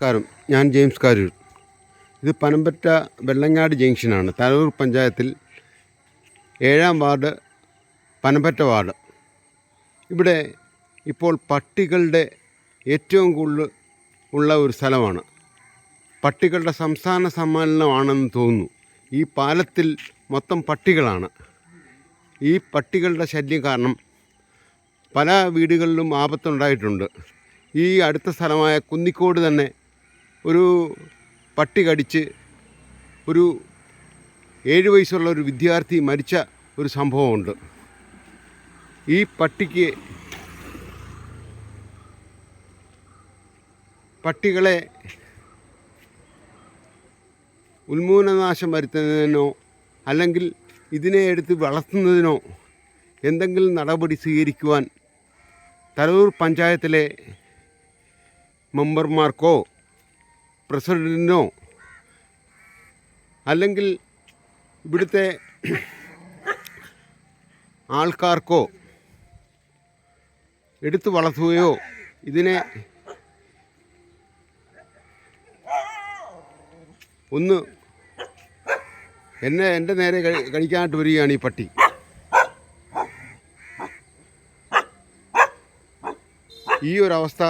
നമസ്കാരം. ഞാൻ ജെയിംസ് കാരൂർ. ഇത് പനമ്പറ്റ വെള്ളങ്ങാട് ജംഗ്ഷനാണ്. തലൂർ പഞ്ചായത്തിൽ ഏഴാം വാർഡ് പനമ്പറ്റ വാർഡ്. ഇവിടെ ഇപ്പോൾ പട്ടികളുടെ ഏറ്റവും കൂടുതൽ ഉള്ള ഒരു സ്ഥലമാണ്. പട്ടികളുടെ സംസ്ഥാന സമ്മേളനമാണെന്ന് തോന്നുന്നു. ഈ പാലത്തിൽ മൊത്തം പട്ടികളാണ്. ഈ പട്ടികളുടെ ശല്യം കാരണം പല വീടുകളിലും ആപത്തുണ്ടായിട്ടുണ്ട്. ഈ അടുത്ത സ്ഥലമായ കുന്നിക്കോട് തന്നെ ഒരു പട്ടി കടിച്ച് ഒരു ഏഴ് വയസ്സുള്ള ഒരു വിദ്യാർത്ഥി മരിച്ച ഒരു സംഭവമുണ്ട്. ഈ പട്ടിക്ക് പട്ടികളെ ഉന്മൂലനാശം വരുത്തുന്നതിനോ അല്ലെങ്കിൽ ഇതിനെ എടുത്ത് വളർത്തുന്നതിനോ എന്തെങ്കിലും നടപടി സ്വീകരിക്കുവാൻ തലൂർ പഞ്ചായത്തിലെ മെമ്പർമാർക്കോ പ്രസിഡന്റിനോ അല്ലെങ്കിൽ ഇവിടുത്തെ ആൾക്കാർക്കോ എടുത്തു വളർത്തുകയോ ഇതിനെ ഒന്ന് എന്നെ എന്റെ നേരെ കഴി കഴിക്കാനായിട്ട് വരികയാണ് ഈ പട്ടി. ഈ ഒരവസ്ഥ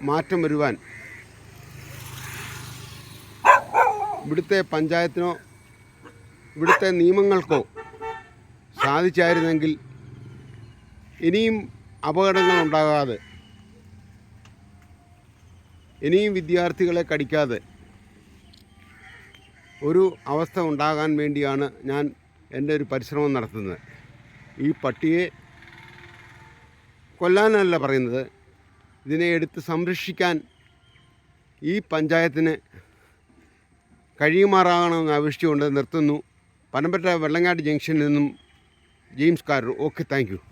മാറ്റം വരുവാൻ ഇവിടുത്തെ പഞ്ചായത്തിനോ ഇവിടുത്തെ നിയമങ്ങൾക്കോ സാധിച്ചായിരുന്നെങ്കിൽ ഇനിയും അപകടങ്ങൾ ഉണ്ടാകാതെ ഇനിയും വിദ്യാർത്ഥികളെ കടിക്കാതെ ഒരു അവസ്ഥ ഉണ്ടാകാൻ വേണ്ടിയാണ് ഞാൻ എന്റെ ഒരു പരിശ്രമം നടത്തുന്നത്. ഈ പട്ടിയെ കൊല്ലാനല്ല പറയുന്നത് ഇതിനെ എടുത്ത് സംരക്ഷിക്കാൻ ഈ പഞ്ചായത്തിന് കഴിയുമാറാകണമെന്ന് അപേക്ഷിച്ചുകൊണ്ട് നിർത്തുന്നു. പനമ്പറ്റ വെള്ളങ്ങാട് ജംഗ്ഷനിൽ നിന്നും ജെയിംസ് കാരൂർ. Okay thank